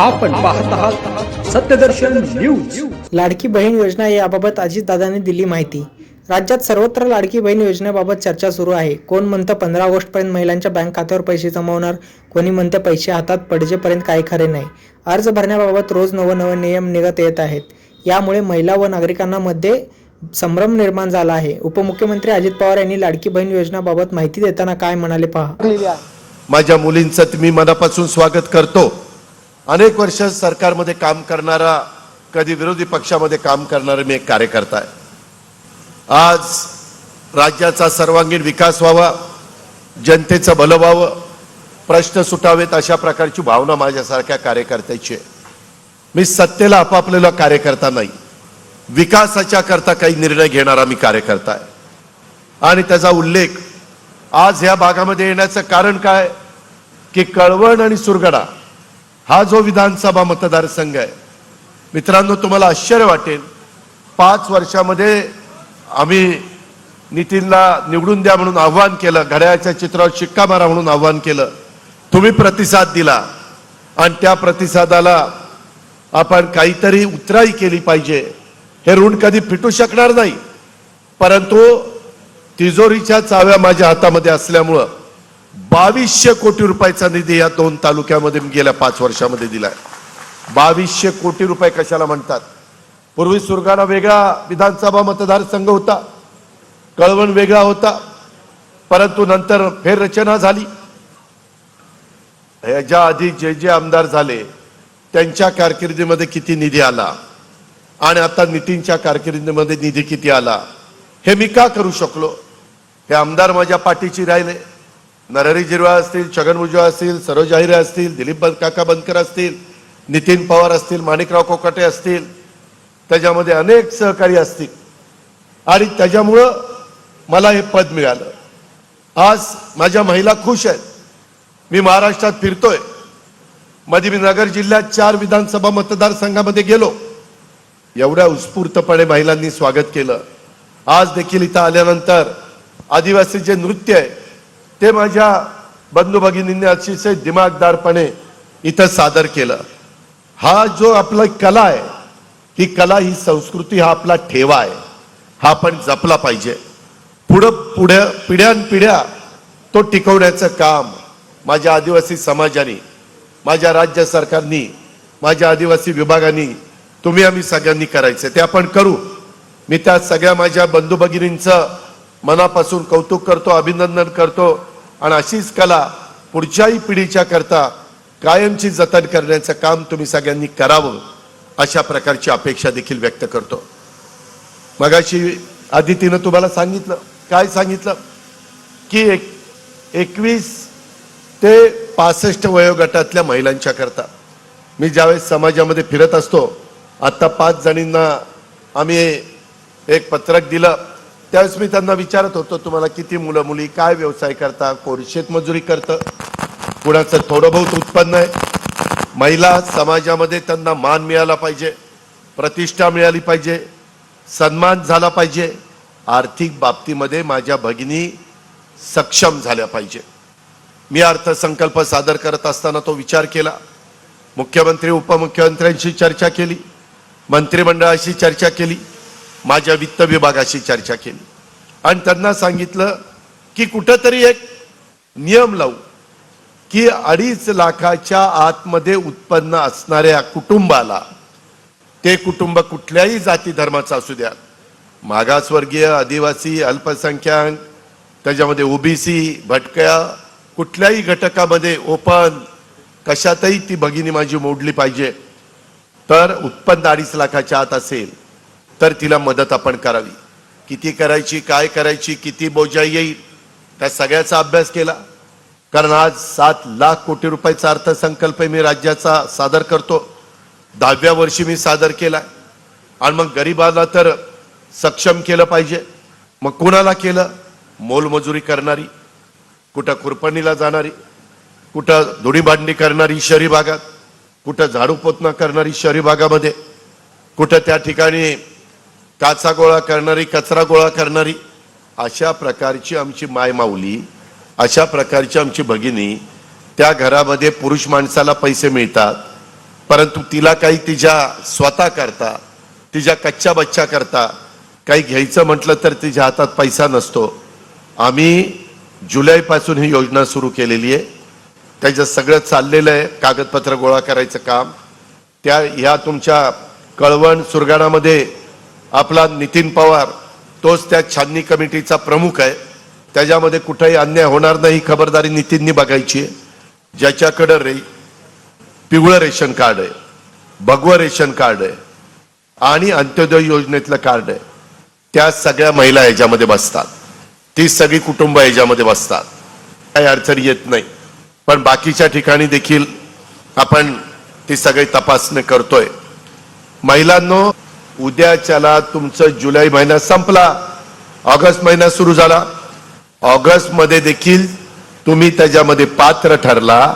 आपण पाहत आहात सत्यदर्शन न्यूज. लाडकी बहीण योजना याबाबत अजितदादांनी दिली माहिती. राज्यात सर्वत्र लाडकी बहीण योजनेबाबत चर्चा सुरू आहे. कोण म्हणतं पंधरा ऑगस्टपर्यंत महिलांच्या बँक खात्यावर पैसे जमवणार? कोणी म्हणते पैसे हातात पडजेपर्यंत काही खरे नाही. अर्ज भरण्याबाबत रोज नवनवे नियम निघत येत आहेत. यामुळे महिला व नागरिकांना मध्ये संभ्रम निर्माण झाला आहे. उपमुख्यमंत्री अजित पवार यांनी लाडकी बहीण योजनेबाबत माहिती देताना काय म्हणाले पहा. माझ्या मुलींचं मी मनापासून स्वागत करतो. अनेक वर्ष सरकारमध्ये काम करणारा कधी विरोधी पक्षामध्ये काम करणारा मी एक कार्यकर्ता आहे. आज राज्याचा सर्वांगीण विकास व्हावा जनतेचं भलं व्हावं प्रश्न सुटावेत अशा प्रकारची भावना माझ्यासारख्या कार्यकर्त्याची आहे. मी सत्तेला आपापलेला कार्यकर्ता नाही. विकासाच्या करता काही निर्णय घेणारा मी कार्यकर्ता आहे. आणि त्याचा उल्लेख आज ह्या भागामध्ये येण्याचं कारण काय? की कळवण आणि सुरगडा हा जो विधानसभा मतदारसंघ आहे मित्रांनो तुम्हाला आश्चर्य वाटेल. पाच वर्षामध्ये आम्ही नितीनला निवडून द्या म्हणून आव्हान केलं घड्याळाच्या चित्रावर शिक्का मारा म्हणून आव्हान केलं. तुम्ही प्रतिसाद दिला आणि त्या प्रतिसादाला आपण काहीतरी उतराई केली पाहिजे. हे ऋण कधी फिटू शकणार नाही. परंतु तिजोरीच्या चाव्या माझ्या हातामध्ये असल्यामुळं बावीसशे कोटी रुपयाचा निधी या दोन तालुक्यामध्ये गेल्या पाच वर्षामध्ये दिलाय. बावीसशे कोटी रुपये कशाला म्हणतात? पूर्वी सुरगाणा वेगळा विधानसभा मतदारसंघ होता. कळवण वेगळा होता. परंतु नंतर फेररचना झाली. ह्याच्या आधी जे जे आमदार झाले त्यांच्या कारकिर्दीमध्ये किती निधी आला? आणि आता नितीनच्या कारकिर्दीमध्ये निधी किती आला? हे मी का करू शकलो? हे आमदार माझ्या पाठीची राहिले. नरहरी जिरवा असतील छगन भुजवा असतील सरोज अहिरे असतील दिलीप बन- काका बनकर असतील नितीन पवार असतील माणिकराव कोकाटे असतील त्याच्यामध्ये अनेक सहकारी असतील. आणि त्याच्यामुळं मला हे पद मिळालं. आज माझ्या महिला खुश आहेत. मी महाराष्ट्रात फिरतोय. मध्ये मी नगर जिल्ह्यात चार विधानसभा मतदारसंघामध्ये गेलो. एवढ्या उत्स्फूर्तपणे महिलांनी स्वागत केलं. आज देखील इथं आल्यानंतर आदिवासी जे नृत्य आहे. ते माझ्या बंधू भगिनींनी अतिशय दिमागदारपणे इथं सादर केलं. हा जो आपला कला आहे ही कला ही संस्कृती हा आपला ठेवा आहे. हा आपण जपला पाहिजे. पुढं पुढ्या पिढ्यानपिढ्या तो टिकवण्याचं काम माझ्या आदिवासी समाजाने माझ्या राज्य सरकारनी माझ्या आदिवासी विभागाने तुम्ही आम्ही सगळ्यांनी करायचं ते आपण करू. मी त्या सगळ्या माझ्या बंधू भगिनींचं मनापासून कौतुक करतो अभिनंदन करतो. आणि अशीच कला पुढच्याही पिढीच्या करता कायमची जतन करण्याचं काम तुम्ही सगळ्यांनी करावं अशा प्रकारची अपेक्षा देखील व्यक्त करतो. मगाशी आदितीनं तुम्हाला सांगितलं काय सांगितलं? की एक एकवीस ते पासष्ट वयोगटातल्या महिलांच्या करता. मी ज्यावेळेस समाजामध्ये फिरत असतो आत्ता पाच जणींना आम्ही एक पत्रक दिलं. त्यावेळेस मी त्यांना विचारत होतो तुम्हाला किती मुलं मुली काय व्यवसाय करता? कोण शेतमजुरी करतं? कुणाचं थोडं बहुत उत्पन्न आहे. महिला समाजामध्ये त्यांना मान मिळाला पाहिजे प्रतिष्ठा मिळाली पाहिजे सन्मान झाला पाहिजे. आर्थिक बाबतीमध्ये माझ्या भगिनी सक्षम झाल्या पाहिजे. मी अर्थसंकल्प सादर करत असताना तो विचार केला. मुख्यमंत्री उपमुख्यमंत्र्यांशी चर्चा केली. मंत्रिमंडळाशी चर्चा केली. माझ्या वित्त विभागाशी चर्चा केली. आणि त्यांना सांगितलं की कुठंतरी एक नियम लावू की अडीच लाखाच्या आतमध्ये उत्पन्न असणाऱ्या कुटुंबाला ते कुटुंब कुठल्याही जाती धर्माचं असू द्या मागासवर्गीय आदिवासी अल्पसंख्याक त्याच्यामध्ये ओबीसी भटक्या कुठल्याही घटकामध्ये ओपन कशातही ती भगिनी माझी मोडली पाहिजे तर उत्पन्न अडीच लाखाच्या आत असेल तर तिला मदत आपण करावी. किती करायची काय करायची किती बोजा येईल त्या सगळ्याचा अभ्यास केला. कारण आज सात लाख कोटी रुपयाचा अर्थसंकल्प मी राज्याचा सादर करतो. दहाव्या वर्षी मी सादर केला आणि मग गरिबाला तर सक्षम केलं पाहिजे. मग कुणाला केलं? मोलमजुरी करणारी कुठं खुरपणीला जाणारी कुठं धुडीभांडणी करणारी शहरी भागात कुठं झाडू पोतना करणारी शहरी भागामध्ये कुठं त्या ठिकाणी काचा गोळा करणारी कचरा गोळा करणारी अशा प्रकारची आमची माय माऊली अशा प्रकारची आमची भगिनी त्या घरामध्ये पुरुष माणसाला पैसे मिळतात परंतु तिला काही तिच्या स्वतः करता तिच्या कच्च्या बच्च्या करता काही घ्यायचं म्हटलं तर तिच्या हातात पैसा नसतो. आम्ही जुलैपासून ही योजना सुरू केलेली आहे. त्याचं सगळं चाललेलं आहे कागदपत्र गोळा करायचं काम. त्या ह्या तुमच्या कळवण सुरगाणामध्ये आपला नितीन पवार तोच त्या छाननी कमिटीचा प्रमुख आहे. त्याच्यामध्ये कुठेही अन्याय होणार नाही ही खबरदारी नितीननी बघायची आहे. ज्याच्याकडं रे पिवळं रेशन कार्ड आहे भगवं रेशन कार्ड आहे आणि अंत्योदय योजनेतलं कार्ड आहे. त्या सगळ्या महिला याच्यामध्ये बसतात. ती सगळी कुटुंब याच्यामध्ये बसतात. काही अडचण येत नाही. पण बाकीच्या ठिकाणी देखील आपण ती सगळी तपासणी करतोय. महिलांनो उद्याच्याला तुमचं जुलै महिना संपला. ऑगस्ट महिना सुरू झाला. ऑगस्टमध्ये देखील तुम्ही त्याच्यामध्ये पात्र ठरला.